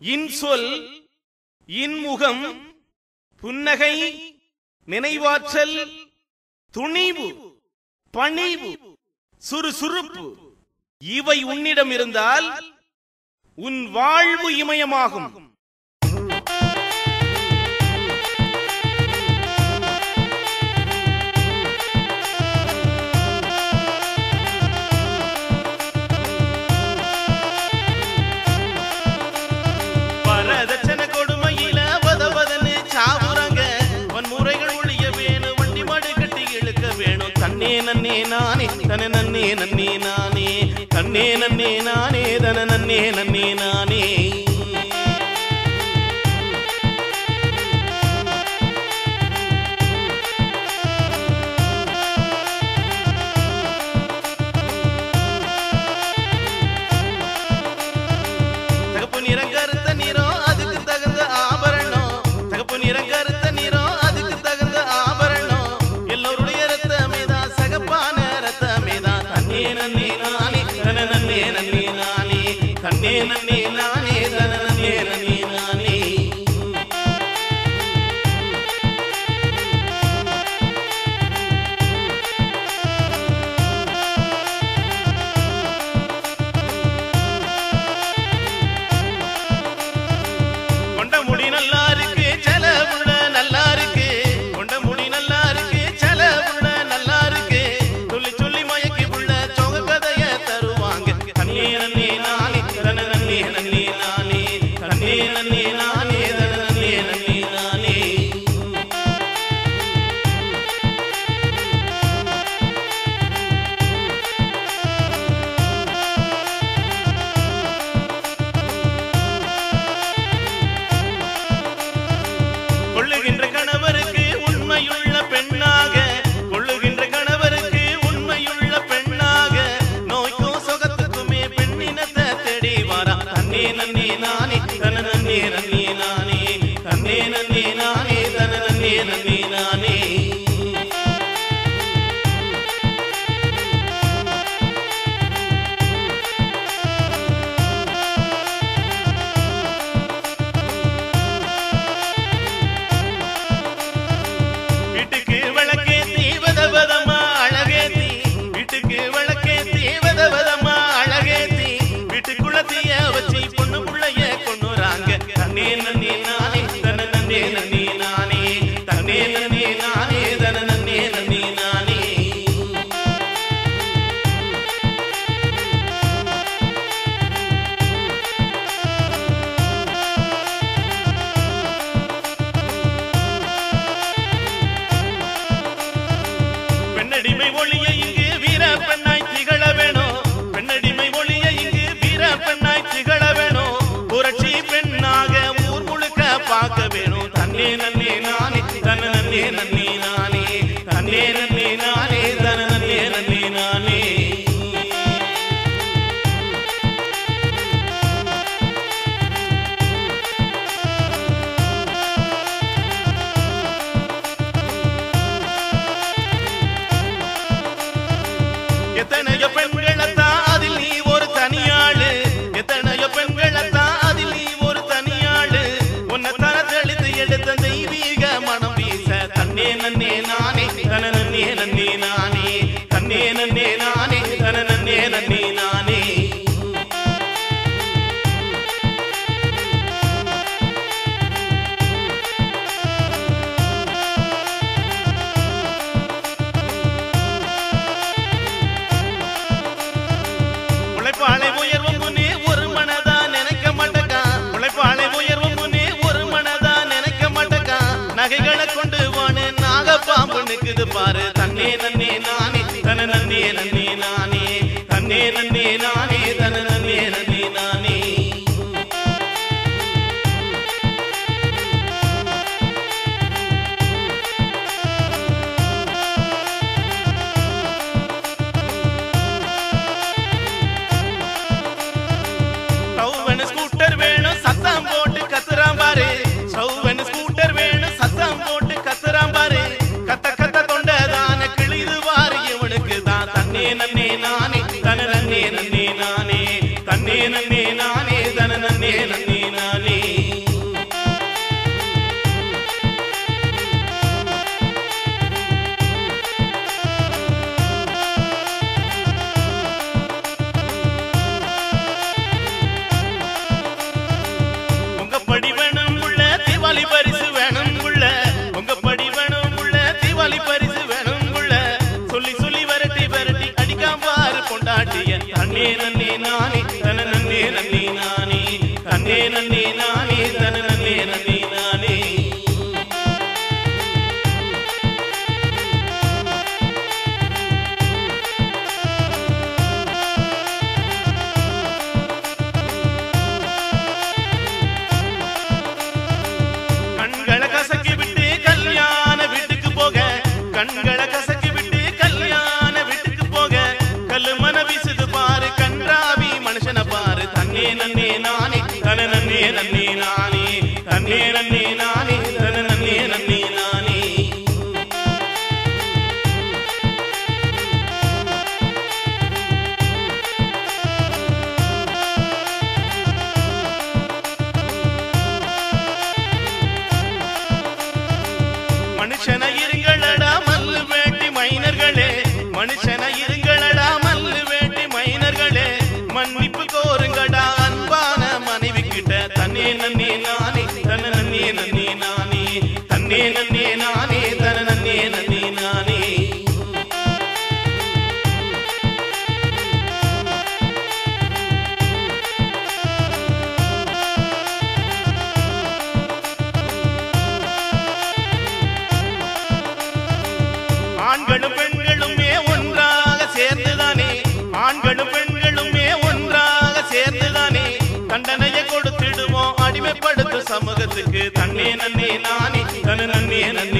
இன்சொல் இன்முகம் புன்னகை நினைவாற்றல் துணிவு பணிவு சுறுசுறுப்பு. இவை உன்னிடம் இருந்தால் உன் வாழ்வு இமயமாகும். నానే తన నన్నే నన్నే నానే కన్నే నన్నే నానే తన నన్నే నన్నే నానే in the me നന്ദി നന്ദി നാനി തന്ന നന്ദി നന്ദി. இது பாரு தன்னே நன்னே நானே தன நன்னே நன்னே நானே தன்னே நன்னே நானே தன நன்னே நன்னே நானே സ്കൂട്ടർ വേണം സത്താം தன்னே நன்னே நானே தன நன்னே நன்னே நானே. தன்னே நன்னே நானே தன நன்னே நன்னே நானே. கண்களை கசக்கி விட்டு கல்யாண வீட்டுக்கு போக கண்களை கசக்கி பாரு நன்னே நானே தன நன்னே நன்னே நானே தன்னே நன்னே நானே தன நன்னே நன்னே நானே. மனுஷன இருங்களடா மல்லு வேட்டி மைனர்களே. மனுஷ ஆண்களும் பெண்களுமே ஒன்றாக சேர்ந்துதானே? ஆண்களும் பெண்களுமே ஒன்றாக சேர்ந்துதானே? தண்டனையை கொடுத்திடுவோம் அடிமைப்படுத்தும் சமூகத்துக்கு. தன்னே நன்னே நானே. தனு நன்னே நானே நன்னே.